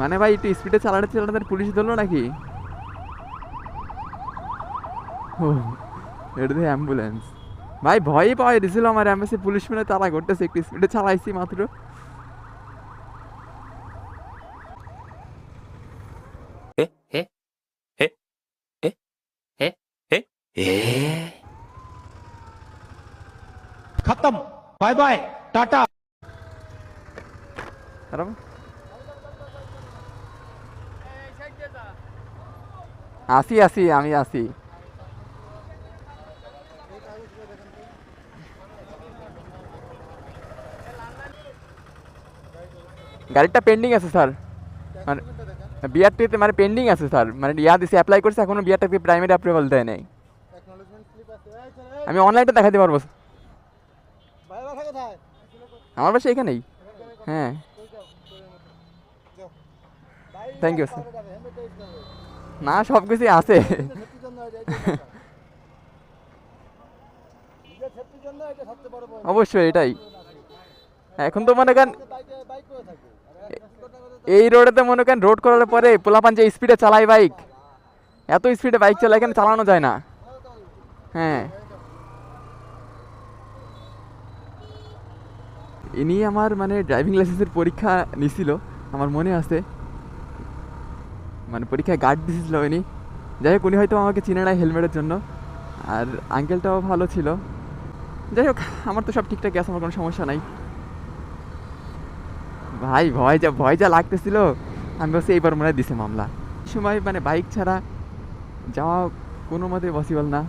মানে ভাই একটু স্পিডে চালাতে চালাতে পুলিশ ধরলো নাকি? এটা অ্যাম্বুলেন্স ভাই ভয়ই পাওয়া দিয়েছিল আমার অ্যাম্বাসি পুলিশ মিলে তারা করতেছে একটু স্পিডে চালাইছি মাত্র। খতম। Bye bye tata. আসি আসি আমি আসি। গাড়িটা পেন্ডিং আছে স্যার। মানে বিআরটিতে মানে পেন্ডিং আছে স্যার। মানে ইয়া দিছে অ্যাপ্লাই করছে এখনও বিআরটিতে প্রাইমারি অ্যাপ্রুভাল দেয় নাই। আমি অনলাইনটা দেখাতে পারব আমার বাসা এখানেই। হ্যাঁ। থ্যাংক ইউ স্যার না সব কিছুই আছে। অবশ্যই, এটাই। এখন তো মনে করেন, এই রোডেতে মনে করেন রোড করার পরে পোলাপান যে স্পিডে চালায় বাইক এত স্পিডে বাইক চালায় এখানে চালানো যায় না? হ্যাঁ। ইনি আমার মানে ড্রাইভিং লাইসেন্সের পরীক্ষা নিছিল, আমার মনে আছে। মানে পরীক্ষায় গার্ড দিয়েছিল উনি। যাই হোক, উনি হয়তো আমাকে চিনে নাই হেলমেটের জন্য। আর আঙ্কেলটাও ভালো ছিল। যাই হোক, আমার তো সব ঠিকঠাক আছে, আমার কোনো সমস্যা নাই। ভাই, ভয় যা ভয় যা লাগতেছিল। আমি বলছি এইবার মনে দিছে মামলা। সময় মানে বাইক ছাড়া যাওয়া কোনো মতে পসিবল না।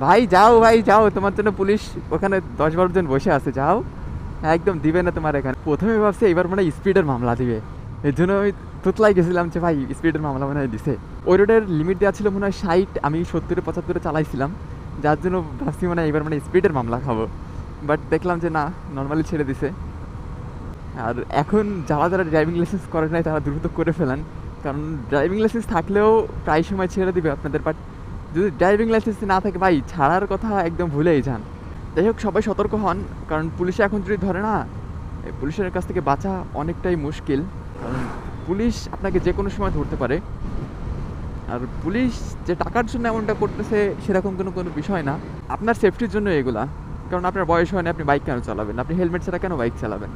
ভাই, যাও ভাই, যাও। তোমার জন্য পুলিশ ওখানে দশ বারো জন বসে আছে, যাও। একদম দিবে না তোমার এখানে। প্রথমে ভাবছে এবার মনে স্পিডের মামলা দিবে। এর জন্য আমি তুতলাই গেছিলাম যে ভাই স্পিডের মামলা মনে হয় দিছে। ওই রোডের লিমিট দেওয়া ছিল মনে হয় ষাট, আমি সত্তরে পঁচাত্তরে চালাইছিলাম। যার জন্য ভাবছি মানে এবার মানে স্পিডের মামলা খাব। বাট দেখলাম যে না নর্মালি ছেড়ে দিছে। আর এখন যারা যারা ড্রাইভিং লাইসেন্স করে নাই, তারা দ্রুত করে ফেলেন। কারণ ড্রাইভিং লাইসেন্স থাকলেও প্রায় সময় ছেড়ে দিবে আপনাদের। বাট যদি ড্রাইভিং লাইসেন্স না থাকে, ভাই, ছাড়ার কথা একদম ভুলেই যান। যাই হোক, সবাই সতর্ক হন। কারণ পুলিশে এখন যদি ধরে না পুলিশের কাছ থেকে বাঁচা অনেকটাই মুশকিল। পুলিশ আপনাকে যে কোনো সময় ধরতে পারে। আর পুলিশ যে টাকার জন্য এমনটা করতেছে, সেরকম কোনো কোনো বিষয় না। আপনার সেফটির জন্য এগুলা। কারণ আপনার বয়স হয় না, আপনি বাইক কেন চালাবেন? আপনি হেলমেট ছাড়া কেন বাইক চালাবেন?